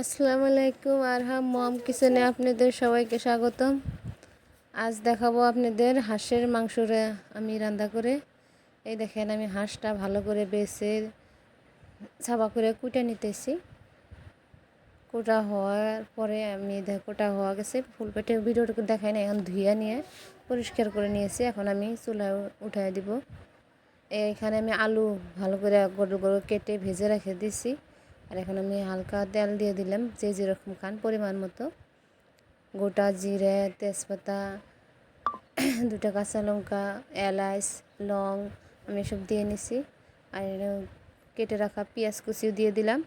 আসসালামু আলাইকুম, আরহাম মম কিচেনে আপনাদের সবাইকে স্বাগতম। আজ দেখাবো আপনাদের হাঁসের মাংসরে আমি রান্না করে। এই দেখেন আমি হাঁসটা ভালো করে বেছে, ছাপা করে কুটে নিতেছি। কোটা হওয়ার পরে আমি কোটা হওয়া গেছে। ফুল পেটে ভিডিওটুকু দেখাই না এখন ধুইয়া নিয়ে পরিষ্কার করে নিয়েছি। এখন আমি চুলায় উঠাই দিব। এইখানে আমি আলু ভালো করে গরু গরু কেটে ভেজে রেখে দিছি। আর এখন আমি হালকা তেল দিয়ে দিলাম যে যেরকম খান পরিমাণ মতো। গোটা জিরে, তেজপাতা, দুটা কাঁচা লঙ্কা, এলাচ, লং আমি সব দিয়ে নিছি। আর কেটে রাখা পেঁয়াজ কুচিও দিয়ে দিলাম।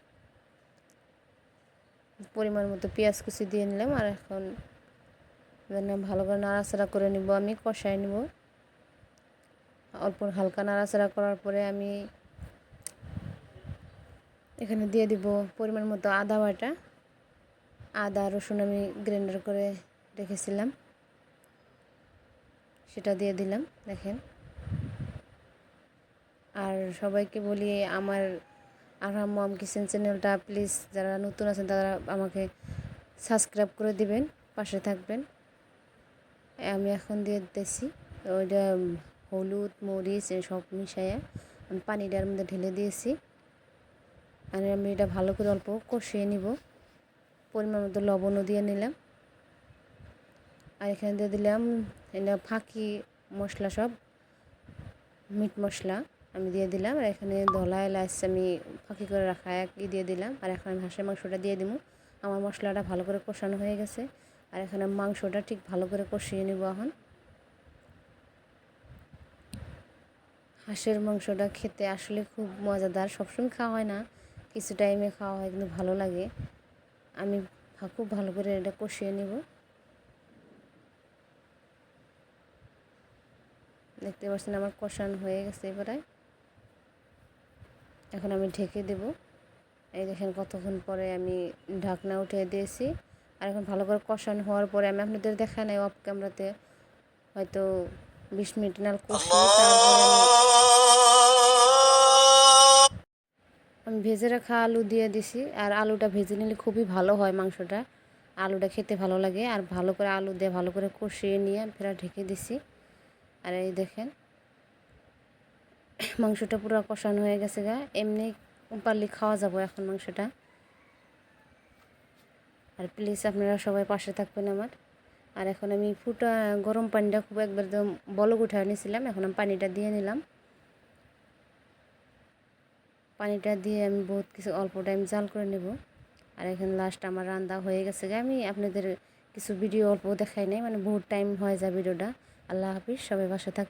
পরিমাণ মতো পেঁয়াজ কুচি দিয়ে নিলাম আর এখন ভালো করে নাড়াচাড়া করে নিব, আমি কষাই নিব। অল্প হালকা নাড়াচাড়া করার পরে আমি এখানে দিয়ে দিব পরিমাণ মতো আদা বাটা। আদা, রসুন আমি গ্রাইন্ডার করে রেখেছিলাম। সেটা দিয়ে দিলাম, দেখেন। আর সবাইকে বলি, আমার আরহাম মম কিচেন চ্যানেলটা প্লিজ যারা নতুন আছেন, তারা আমাকে সাবস্ক্রাইব করে দিবেন, পাশে থাকবেন। আমি এখন দিয়ে দিতেছি। ওইটা হলুদ, মরিচ সব মিশাইয়া আমি পানিটার মধ্যে ঢেলে দিয়েছি। আর আমি এটা ভালো করে অল্প কষিয়ে নিব। পরিমাণ মতো লবণও দিয়ে নিলাম। আর এখানে দিয়ে দিলাম এটা ফাঁকি মশলা সব, মিট মশলা আমি দিয়ে দিলাম। আর এখানে ধলা, এলাচ আমি ফাঁকি করে রাখা একই দিয়ে দিলাম। আর এখন আমি হাঁসের মাংসটা দিয়ে দিব। আমার মশলাটা ভালো করে কষানো হয়ে গেছে। আর এখানে মাংসটা ঠিক ভালো করে কষিয়ে নেব এখন। হাঁসের মাংসটা খেতে আসলে খুব মজাদার, সবসময় খাওয়া হয় না। কিছু টাইমে খাওয়া হয়, কিন্তু ভালো লাগে। আমি খুব ভালো করে এটা কষিয়ে নেব। দেখতে পাচ্ছেন আমার কষানো হয়ে গেছে এবারে। এখন আমি ঢেকে দেব। এই দেখেন কতক্ষণ পরে আমি ঢাকনা উঠে দিয়েছি। আর এখন ভালো করে কষানো হওয়ার পরে আমি আপনাদের দেখা নাই অফ ক্যামেরাতে হয়তো বিশ মিনিট নাল কষিয়ে আমি ভেজে রাখা আলু দিয়ে দিছি। আর আলুটা ভেজে নিলে খুবই ভালো হয় মাংসটা। আলুটা খেতে ভালো লাগে। আর ভালো করে আলু দিয়ে ভালো করে কষিয়ে নিয়ে ফেরা ঢেকে দিছি। আর এই দেখেন, মাংসটা পুরো কষানো হয়ে গেছে গা। এমনি পারলে খাওয়া যাব এখন মাংসটা। আর প্লিজ আপনারা সবাই পাশে থাকবেন আমার। আর এখন আমি ফুটা গরম পানিটা খুব একবার বলক উঠে নিয়েছিলাম এখন আমি পানিটা দিয়ে নিলাম। পানিটা দিয়ে আমি বহুত কিছু অল্প টাইম জাল করে নেব। আর এখন লাস্ট আমার রান্না হয়ে গেছে আমি আপনাদের কিছু ভিডিও অল্প দেখাই নাই মানে বহুত টাইম হয়ে যায় ভিডিওটা আল্লাহ হাফিজ, সবাই বাসা থাক